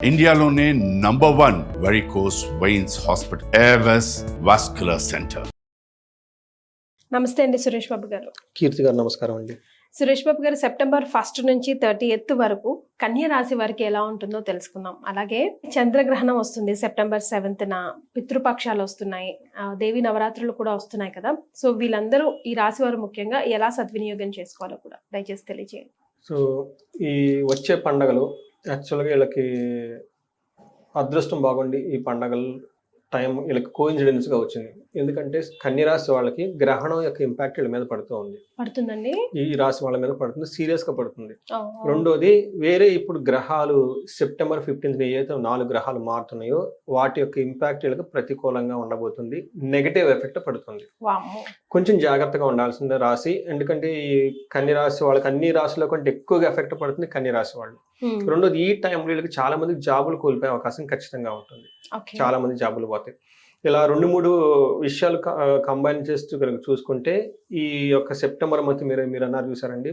ఇండియాలోనే number one varicose veins hospital Avis vascular centre నమస్తే అండి సురేష్ బాబు గారు. కీర్తి గారు నమస్కారం అండి. సురేష్ బాబు గారు సెప్టెంబర్ ఫస్ట్ నుంచి థర్టీ ఎత్ వరకు కన్య రాశి వారికి ఎలా ఉంటుందో తెలుసుకుందాం. అలాగే చంద్రగ్రహణం వస్తుంది సెప్టెంబర్ సెవెంత్న పితృపక్షాలు వస్తున్నాయి. దేవి నవరాత్రులు కూడా వస్తున్నాయి కదా. సో వీళ్ళందరూ ఈ రాశి వారు ముఖ్యంగా ఎలా సద్వినియోగం చేసుకోవాలో కూడా దయచేసి తెలియజేయండి సో ఈ వచ్చే పండగలు యాక్చువల్గా వీళ్ళకి అదృష్టం బాగుండి ఈ పండగలు టైం వీళ్ళకి కోయిన్సిడెన్స్గా వచ్చింది. ఎందుకంటే కన్యరాశి వాళ్ళకి గ్రహణం యొక్క ఇంపాక్ట్ వీళ్ళ మీద పడుతూ ఉంది. పడుతుందండి? ఈ రాశి వాళ్ళ మీద పడుతుంది సీరియస్గా పడుతుంది. ఓ, రెండోది వేరే ఇప్పుడు గ్రహాలు సెప్టెంబర్ ఫిఫ్టీన్త్ ఏదైతే నాలుగు గ్రహాలు మారుతున్నాయో వాటి యొక్క ఇంపాక్ట్ వీళ్ళకి ప్రతికూలంగా ఉండబోతుంది నెగటివ్ ఎఫెక్ట్ పడుతుంది. కొంచెం జాగ్రత్తగా ఉండాల్సిందే రాశి ఎందుకంటే ఈ కన్య రాశి వాళ్ళకి అన్ని రాశుల కంటే ఎక్కువగా ఎఫెక్ట్ పడుతుంది కన్య రాశి వాళ్ళు. రెండోది ఈ టైంలో వీళ్ళకి చాలా మంది జాబులు కోల్పోయే అవకాశం ఖచ్చితంగా ఉంటుంది. చాలా మంది జాబులు పోతాయి. ఇలా రెండు మూడు విషయాలు కంబైన్ చేస్తూ కనుక చూసుకుంటే ఈ యొక్క సెప్టెంబర్ మంత్ మీరు మీరు అన్నారు చూసారండి.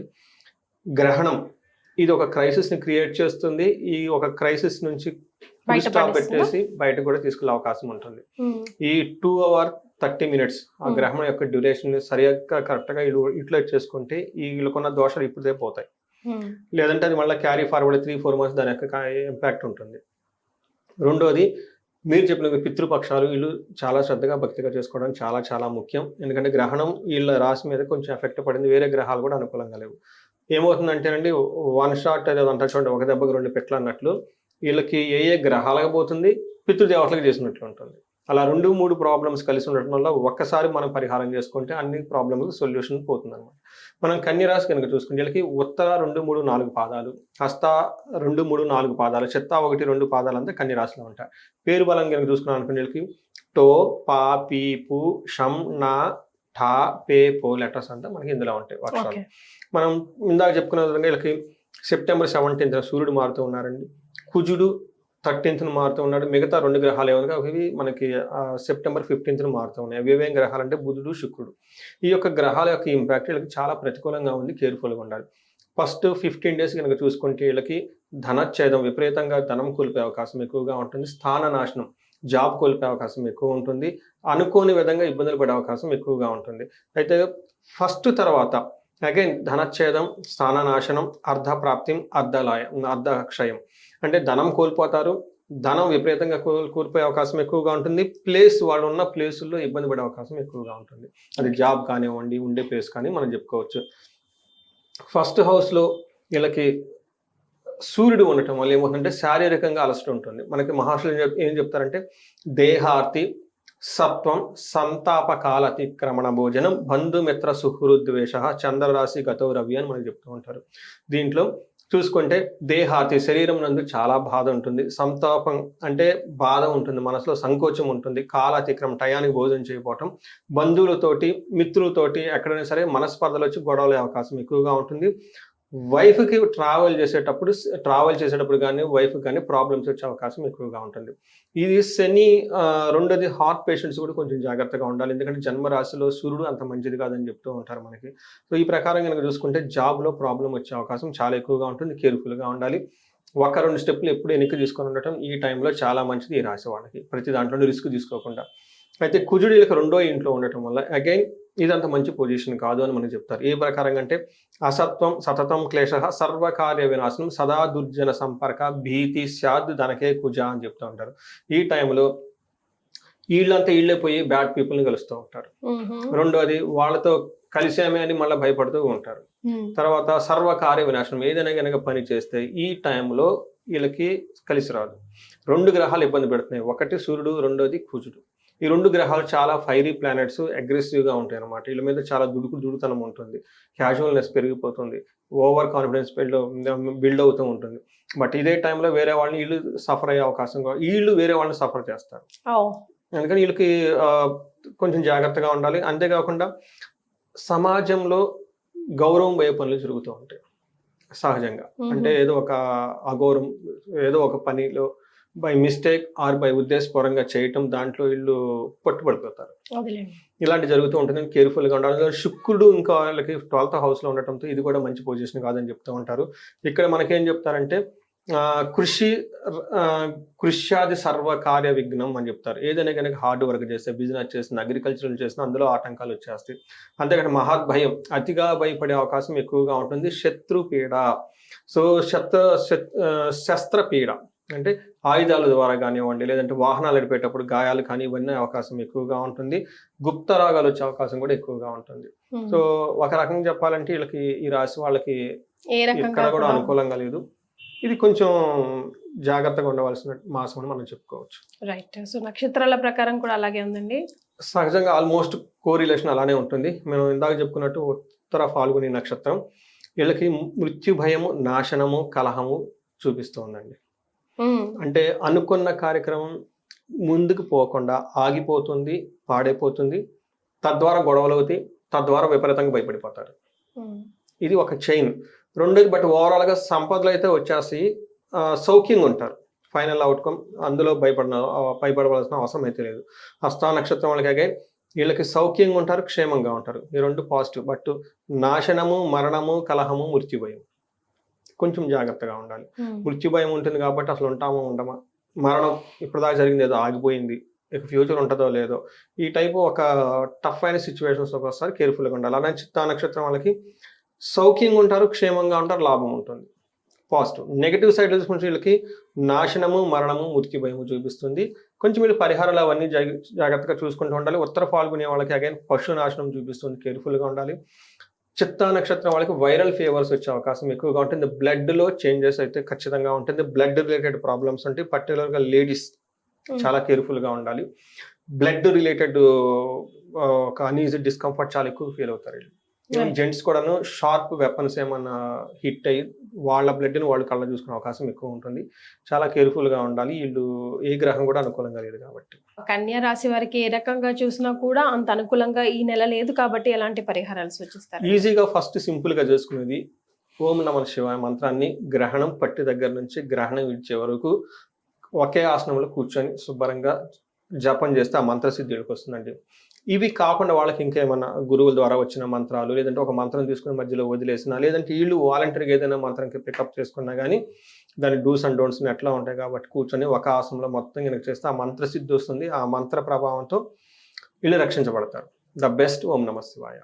గ్రహణం ఇది ఒక క్రైసిస్ని క్రియేట్ చేస్తుంది. ఈ ఒక క్రైసిస్ నుంచి స్టాప్? పెట్టేసి బయట కూడా తీసుకెళ్ళే అవకాశం ఉంటుంది. ఈ టూ అవర్ థర్టీ మినిట్స్ ఆ. గ్రహణం యొక్క డ్యూరేషన్ సరిగ్గా కరెక్ట్గా యూటిలైజ్ చేసుకుంటే ఈ వీళ్ళకున్న దోషాలు ఇప్పుడే పోతాయి. లేదంటే అది మళ్ళీ carry forward three four months దాని యొక్క ఇంపాక్ట్ ఉంటుంది. రెండోది మీరు చెప్పిన పితృపక్షాలు వీళ్ళు చాలా శ్రద్ధగా భక్తిగా చేసుకోవడం చాలా చాలా ముఖ్యం. ఎందుకంటే గ్రహణం వీళ్ళ రాశి మీద కొంచెం ఎఫెక్ట్ పడింది. వేరే గ్రహాలు కూడా అనుకూలంగా లేవు. ఏమవుతుందంటేనండి వన్ షాట్ అది అంటారు చూడండి ఒక దెబ్బకు రెండు పెట్లు అన్నట్లు వీళ్ళకి ఏ ఏ గ్రహాలకు పోతుంది? పితృదేవతలకు చేసినట్లు ఉంటుంది. అలా రెండు మూడు ప్రాబ్లమ్స్ కలిసి ఉండటం వల్ల ఒక్కసారి మనం పరిహారం చేసుకుంటే అన్ని ప్రాబ్లమ్స్ సొల్యూషన్ పోతుంది అనమాట మనం కన్య రాశి కనుక చూసుకుంటే వీళ్ళకి ఉత్తర రెండు మూడు నాలుగు పాదాలు హస్త రెండు మూడు నాలుగు పాదాలు చెత్త ఒకటి రెండు పాదాలు అంతా కన్య రాశిలో ఉంటాయి. పేరు బలం కనుక చూసుకున్నాం అనుకోండి వీళ్ళకి టో పా పీ పు షం నా ఠా పే పో లెటర్స్ అంతా మనకి ఇందులో ఉంటాయి ఓకే. మనం ఇందాక చెప్పుకున్న విధంగా వీళ్ళకి సెప్టెంబర్ సెవెంటీన్త్ సూర్యుడు మారుతూ ఉన్నారండి. కుజుడు థర్టీన్త్ను మారుతూ ఉన్నాడు. మిగతా రెండు గ్రహాలు ఏమనగా అవి మనకి సెప్టెంబర్ ఫిఫ్టీన్త్ను మారుతూ ఉన్నాయి. అవి ఏమేం గ్రహాలు అంటే బుధుడు శుక్రుడు. ఈ యొక్క గ్రహాల యొక్క ఇంపాక్ట్ వీళ్ళకి చాలా ప్రతికూలంగా ఉంది కేర్ఫుల్గా ఉండాలి. ఫస్ట్ ఫిఫ్టీన్ డేస్ కనుక చూసుకుంటే వీళ్ళకి ధనచ్ఛేదం విపరీతంగా ధనం కోల్పోయే అవకాశం ఎక్కువగా ఉంటుంది. స్థాన నాశనం జాబ్ కోల్పోయే అవకాశం ఎక్కువ ఉంటుంది. అనుకోని విధంగా ఇబ్బందులు పడే అవకాశం ఎక్కువగా ఉంటుంది. అయితే ఫస్ట్ తర్వాత అగైన్ ధనచ్ఛేదం స్థాననాశనం అర్ధ ప్రాప్తిం అర్ధలాయం అర్ధక్షయం. అంటే ధనం కోల్పోతారు ధనం విపరీతంగా కోల్ కోల్పోయే అవకాశం ఎక్కువగా ఉంటుంది ప్లేస్ వాళ్ళు ఉన్న ప్లేసుల్లో ఇబ్బంది పడే అవకాశం ఎక్కువగా ఉంటుంది. అది జాబ్ కానివ్వండి ఉండే ప్లేస్ కానీ మనం చెప్పుకోవచ్చు. ఫస్ట్ హౌస్లో వీళ్ళకి సూర్యుడు ఉండటం వల్ల ఏమవుతుందంటే శారీరకంగా అలసట ఉంటుంది. మనకి మహర్షులు ఏం చెప్తారంటే దేహార్తి సత్వం సంతాపకాల అతిక్రమణ భోజనం బంధుమిత్ర సుహృద్వేష చంద్రరాశి గతో రవి అని మనకు చెప్తూ ఉంటారు. దీంట్లో చూసుకుంటే దేహాతి శరీరం నందు చాలా బాధ ఉంటుంది. సంతాపం అంటే బాధ ఉంటుంది మనసులో సంకోచం ఉంటుంది. కాల అతిక్రమం టయానికి భోజనం చేయకపోవటం బంధువులతోటి మిత్రులతోటి ఎక్కడైనా సరే మనస్పర్ధలు వచ్చి గొడవలే అవకాశం ఎక్కువగా ఉంటుంది. వైఫ్కి ట్రావెల్ చేసేటప్పుడు ట్రావెల్ చేసేటప్పుడు కానీ వైఫ్ కానీ ప్రాబ్లమ్స్ వచ్చే అవకాశం ఎక్కువగా ఉంటుంది. ఇది శని రెండోది హార్ట్ పేషెంట్స్ కూడా కొంచెం జాగ్రత్తగా ఉండాలి. ఎందుకంటే జన్మరాశిలో సూర్యుడు అంత మంచిది కాదని చెప్తూ ఉంటారు మనకి. సో ఈ ప్రకారం కనుక చూసుకుంటే జాబ్లో ప్రాబ్లం వచ్చే అవకాశం చాలా ఎక్కువగా ఉంటుంది. కేర్ఫుల్గా ఉండాలి. ఒక రెండు స్టెప్లు ఎప్పుడు వెనక్కి తీసుకొని ఉండటం ఈ టైంలో చాలా మంచిది ఈ రాశి వాళ్ళకి. ప్రతి దాంట్లో రిస్క్ తీసుకోకుండా. అయితే కుజుడు రెండో ఇంట్లో ఉండటం వల్ల అగైన్ ఇదంత మంచి పొజిషన్ కాదు అని మనకు చెప్తారు. ఏ ప్రకారంగా అంటే అసత్వం సతతం క్లేశ సర్వకార్య వినాశనం సదా దుర్జన సంపర్క భీతి స్యాద్ ధనకే కుజ అని చెప్తూ ఉంటారు. ఈ టైంలో వీళ్ళంతా వీళ్ళే పోయి బ్యాడ్ పీపుల్ని కలుస్తూ ఉంటారు. రెండోది వాళ్ళతో కలిసామే అని మళ్ళీ భయపడుతూ ఉంటారు. తర్వాత సర్వకార్య వినాశనం ఏదైనా కనుక పని చేస్తే ఈ టైంలో వీళ్ళకి కలిసి రాదు. రెండు గ్రహాలు ఇబ్బంది పెడుతున్నాయి. ఒకటి సూర్యుడు రెండోది కుజుడు. ఈ రెండు గ్రహాలు చాలా ఫైరీ ప్లానెట్స్ అగ్రెసివ్గా ఉంటాయి అన్నమాట. వీళ్ళ మీద చాలా దుడుకు దుడుతనం ఉంటుంది. క్యాజువల్నెస్ పెరిగిపోతుంది. ఓవర్ కాన్ఫిడెన్స్ బిల్డ్ బిల్డ్ అవుతూ ఉంటుంది. బట్ ఇదే టైంలో వేరే వాళ్ళని వీళ్ళు సఫర్ అయ్యే అవకాశం వీళ్ళు వేరే వాళ్ళని సఫర్ చేస్తారు. అందుకని వీళ్ళకి కొంచెం జాగ్రత్తగా ఉండాలి. అంతేకాకుండా సమాజంలో గౌరవం పోయే పనులు జరుగుతూ ఉంటాయి. సహజంగా. అంటే ఏదో ఒక అగౌరవం ఏదో ఒక పనిలో బై మిస్టేక్ ఆర్ బై ఉద్దేశపూర్వంగా చేయటం దాంట్లో వీళ్ళు పట్టుబడిపోతారు. ఇలాంటి జరుగుతూ ఉంటుంది. కేర్ఫుల్గా ఉండాలి. శుక్రుడు ఇంకా వాళ్ళకి ట్వెల్త్ హౌస్లో ఉండటంతో ఇది కూడా మంచి పొజిషన్ కాదని చెప్తూ ఉంటారు. ఇక్కడ మనకేం చెప్తారంటే కృషి కృష్యాది సర్వ కార్య విఘ్నం అని చెప్తారు. ఏదైనా కనుక హార్డ్ వర్క్ చేస్తే బిజినెస్ చేసిన అగ్రికల్చర్ చేసిన అందులో ఆటంకాలు వచ్చేస్తాయి. అంతేకాని మహత్ భయం అతిగా భయపడే అవకాశం ఎక్కువగా ఉంటుంది. శత్రు పీడ. సో శత్రు శత్- ఆ, శస్త్ర పీడ. అంటే ఆయుధాల ద్వారా కానివ్వండి లేదంటే వాహనాలు నడిపేటప్పుడు గాయాలు కానీ ఇవన్నీ అవకాశం ఎక్కువగా ఉంటుంది. గుప్త రాగాలు వచ్చే అవకాశం కూడా ఎక్కువగా ఉంటుంది. సో ఒక రకంగా చెప్పాలంటే వీళ్ళకి ఈ రాశి వాళ్ళకి రకంగా కూడా అనుకూలంగా లేదు. ఇది కొంచెం జాగ్రత్తగా ఉండవలసిన మాసం అని మనం చెప్పుకోవచ్చు. రైట్ సో నక్షత్రాల ప్రకారం కూడా అలాగే ఉందండి? సహజంగా ఆల్మోస్ట్ కోరిలేషన్ అలానే ఉంటుంది. మేము ఇందాక చెప్పుకున్నట్టు ఉత్తర ఫాల్గుని నక్షత్రం వీళ్ళకి మృత్యు భయము నాశనము కలహము చూపిస్తోందండి ఉమ్. అంటే అనుకున్న కార్యక్రమం ముందుకు పోకుండా ఆగిపోతుంది పాడైపోతుంది. తద్వారా గొడవలు అవుతాయి తద్వారా విపరీతంగా భయపడిపోతారు. ఇది ఒక చైన్. రెండోది బట్ ఓవరాల్గా సంపదలు అయితే వచ్చేసి సౌఖ్యంగా ఉంటారు. ఫైనల్ అవుట్కమ్ అందులో భయపడిన భయపడవలసిన అవసరం అయితే లేదు. హస్తా నక్షత్రం వాళ్ళకి వీళ్ళకి సౌఖ్యంగా ఉంటారు క్షేమంగా ఉంటారు. ఈ రెండు పాజిటివ్. బట్ నాశనము మరణము కలహము మృత్యుభయం. కొంచెం జాగ్రత్తగా ఉండాలి. ఉమ్. మృత్యుభయం ఉంటుంది కాబట్టి అసలు ఉంటామో ఉండమా? మరణం ఇప్పటిదాకా జరిగింది ఏదో ఆగిపోయింది ఇక ఫ్యూచర్ ఉంటుందో లేదో. ఈ టైపు ఒక టఫ్ అయిన సిచ్యువేషన్స్ ఒకసారి కేర్ఫుల్గా ఉండాలి. అలానే చిత్తా నక్షత్రం వాళ్ళకి సౌఖ్యంగా ఉంటారు క్షేమంగా ఉంటారు లాభం ఉంటుంది. పాజిటివ్ నెగిటివ్ సైడ్ చూసుకుంటే వీళ్ళకి నాశనము మరణము మృత్యుభయము చూపిస్తుంది. కొంచెం వీళ్ళు పరిహారాలు అవన్నీ జాగ- జాగ్రత్తగా చూసుకుంటూ ఉండాలి. ఉత్తర పాల్గొనే వాళ్ళకి అగైన్ పశు నాశనం చూపిస్తుంది కేర్ఫుల్గా ఉండాలి. చిత్తా నక్షత్రం వాళ్ళకి వైరల్ ఫీవర్స్ వచ్చే అవకాశం ఎక్కువగా ఉంటుంది. బ్లడ్లో చేంజెస్ అయితే ఖచ్చితంగా ఉంటుంది. బ్లడ్ రిలేటెడ్ ప్రాబ్లమ్స్ ఉంటాయి పర్టికులర్గా లేడీస్. చాలా కేర్ఫుల్గా ఉండాలి. బ్లడ్ రిలేటెడ్ ఒక అనీజీ డిస్కంఫర్ట్ చాలా ఎక్కువ ఫీల్ అవుతారు వీళ్ళు. జెంట్స్ కూడాను షార్ప్ వెపన్స్ ఏమన్నా హిట్ అయ్యి వాళ్ళ బ్లడ్ని వాళ్ళు కళ్ళ చూసుకునే అవకాశం ఎక్కువ ఉంటుంది. చాలా కేర్ఫుల్గా ఉండాలి. వీళ్ళు ఏ గ్రహం కూడా అనుకూలంగా లేదు కాబట్టి. కన్యా రాశి వారికి ఏ రకంగా చూసినా కూడా అంత అనుకూలంగా ఈ నెల లేదు కాబట్టి ఎలాంటి పరిహారాలు సూచిస్తారు? ఈజీగా ఫస్ట్ సింపుల్గా చేసుకునేది ఓం నమ శివాయ మంత్రాన్ని గ్రహణం పట్టి దగ్గర నుంచి గ్రహణం ఇచ్చే వరకు ఒకే ఆసనంలో కూర్చొని శుభ్రంగా జపం చేస్తే ఆ మంత్ర సిద్ధి వీళ్ళకి వస్తుందండి. ఇవి కాకుండా వాళ్ళకి ఇంకేమన్నా గురువుల ద్వారా వచ్చిన మంత్రాలు లేదంటే ఒక మంత్రం తీసుకుని మధ్యలో వదిలేసిన లేదంటే వీళ్ళు వాలంటీర్గా ఏదైనా మంత్రంకి పికప్ చేసుకున్నా కానీ దాని డూస్ అండ్ డోంట్స్ ఎట్లా ఉంటాయి కాబట్టి కూర్చొని ఒక ఆసనంలో మొత్తం కనుక చేస్తే ఆ మంత్ర సిద్ధి వస్తుంది ఆ మంత్ర ప్రభావంతో వీళ్ళు రక్షించబడతారు. ద బెస్ట్ ఓం నమ శివాయ.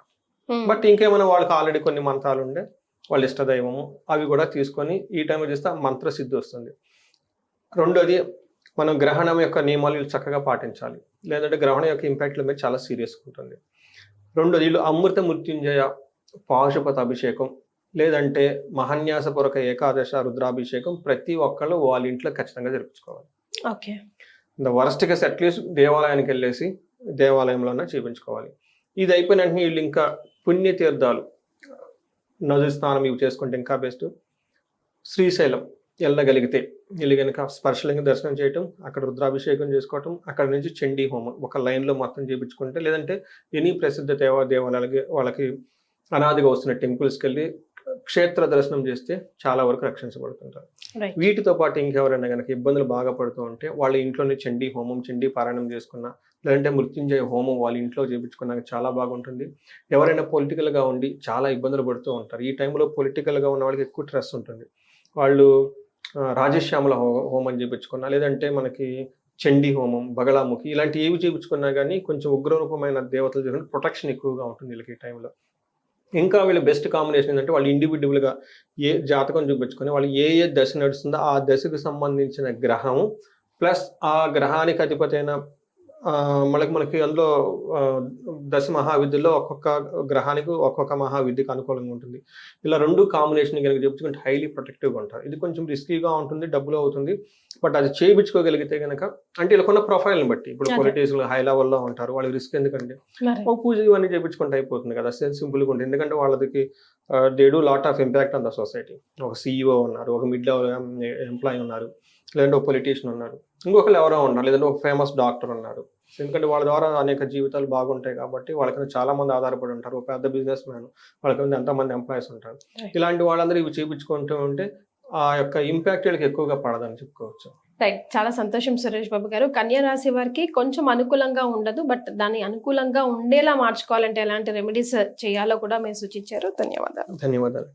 బట్ ఇంకేమైనా వాళ్ళకి ఆల్రెడీ కొన్ని మంత్రాలు ఉండే వాళ్ళ ఇష్టదైవము అవి కూడా తీసుకొని ఈ టైంలో చేస్తే ఆ మంత్ర సిద్ధి వస్తుంది. రెండోది మనం గ్రహణం యొక్క నియమాలు చక్కగా పాటించాలి. లేదంటే గ్రహణం యొక్క ఇంపాక్ట్ల మీద చాలా సీరియస్గా ఉంటుంది. రెండోది వీళ్ళు అమృత మృత్యుంజయ పాశుపత అభిషేకం లేదంటే మహన్యాసపూర్వక ఏకాదశ రుద్రాభిషేకం ప్రతి ఒక్కళ్ళు వాళ్ళ ఇంట్లో ఖచ్చితంగా జరిపించుకోవాలి. Okay. The worst case at least దేవాలయానికి వెళ్ళేసి దేవాలయంలోనే చేయించుకోవాలి ఇది అయిపోయిన వెంటనే వీళ్ళు ఇంకా పుణ్యతీర్థాలు నది స్నానం ఇవి చేసుకుంటే ఇంకా బెస్ట్ శ్రీశైలం వెళ్ళగలిగితే వెళ్ళి కనుక స్పర్శలింగ దర్శనం చేయటం అక్కడ రుద్రాభిషేకం చేసుకోవటం అక్కడ నుంచి చండీ హోమం ఒక లైన్లో మొత్తం చేయించుకుంటే లేదంటే ఎనీ ప్రసిద్ధ దేవ దేవాలయాలకి వాళ్ళకి అనాదిగా వస్తున్న టెంపుల్స్కి వెళ్ళి క్షేత్ర దర్శనం చేస్తే చాలా వరకు రక్షించబడుతుంటారు. వీటితో పాటు ఇంకెవరైనా కనుక ఇబ్బందులు బాగా పడుతూ ఉంటే వాళ్ళ ఇంట్లోనే చండీ హోమం చండీ పారాయణం చేసుకున్నా లేదంటే మృత్యుంజయ హోమం వాళ్ళ ఇంట్లో చేయించుకున్నాక చాలా బాగుంటుంది. ఎవరైనా పొలిటికల్గా ఉండి చాలా ఇబ్బందులు పడుతూ ఉంటారు. ఈ టైంలో పొలిటికల్గా ఉన్న వాళ్ళకి ఎక్కువ స్ట్రెస్ ఉంటుంది. వాళ్ళు రాజశ్యామల హో- హోమం చేయించుకున్నా లేదంటే మనకి చండీ హోమం బగళాముఖి ఇలాంటి ఏవి చేయించుకున్నా కానీ కొంచెం ఉగ్రరూపమైన దేవతలు జరిగిన ప్రొటెక్షన్ ఎక్కువగా ఉంటుంది వీళ్ళకి ఈ టైంలో ఇంకా వీళ్ళ బెస్ట్ కాంబినేషన్ ఏంటంటే వాళ్ళు ఇండివిజువల్గా ఏ జాతకం చూపించుకొని వాళ్ళు ఏ ఏ దశ నడుస్తుందో ఆ దశకు సంబంధించిన గ్రహము ప్లస్ ఆ గ్రహానికి అధిపతైన మనకి మనకి అందులో దశ మహావిద్యలో ఒక్కొక్క గ్రహానికి ఒక్కొక్క మహావిద్యకు అనుకూలంగా ఉంటుంది. ఇలా రెండు కాంబినేషన్ కనుక చెప్పుకుంటే హైలీ ప్రొటెక్టివ్గా ఉంటారు ఇది కొంచెం రిస్కీగా ఉంటుంది డబ్బులు అవుతుంది. బట్ అది చేయించుకోగలిగితే కనుక అంటే వీళ్ళకున్న ప్రొఫైల్ని బట్టి ఇప్పుడు అదే. పొలిటీషియన్ హై లెవెల్లో ఉంటారు వాళ్ళకి రిస్క్ ఎందుకంటే ఒక పూజ ఇవన్నీ చేయించుకుంటే అయిపోతుంది కదా సింపుల్గా ఉంటుంది. ఎందుకంటే వాళ్ళకి they do lot of impact on the society ఒక సీఈఓ ఉన్నారు ఒక మిడ్ లెవెల్ ఎంప్లాయీ ఉన్నారు లేదంటే ఒక పొలిటీషియన్ ఉన్నారు. ఇంకొకరు ఎవరో ఉన్నారు లేదంటే ఒక ఫేమస్ డాక్టర్ ఉన్నారు. ఎందుకంటే వాళ్ళ ద్వారా అనేక జీవితాలు బాగుంటాయి కాబట్టి వాళ్ళకి చాలా మంది ఆధారపడి ఉంటారు. ఒక పెద్ద బిజినెస్ మ్యాన్ వాళ్ళకి ఎంతమంది ఎంప్లాయీస్ ఉంటారు. ఇలాంటి వాళ్ళందరూ ఇవి చేయించుకుంటూ ఉంటే ఆ యొక్క ఇంపాక్ట్ వీళ్ళకి ఎక్కువగా పడదని చెప్పుకోవచ్చు. రైట్ చాలా సంతోషం సురేష్ బాబు గారు. కన్యా రాశి వారికి కొంచెం అనుకూలంగా ఉండదు బట్ దాన్ని అనుకూలంగా ఉండేలా మార్చుకోవాలంటే ఎలాంటి రెమెడీస్ చేయాలో కూడా మీరు సూచించారు. ధన్యవాదాలు. ధన్యవాదాలు.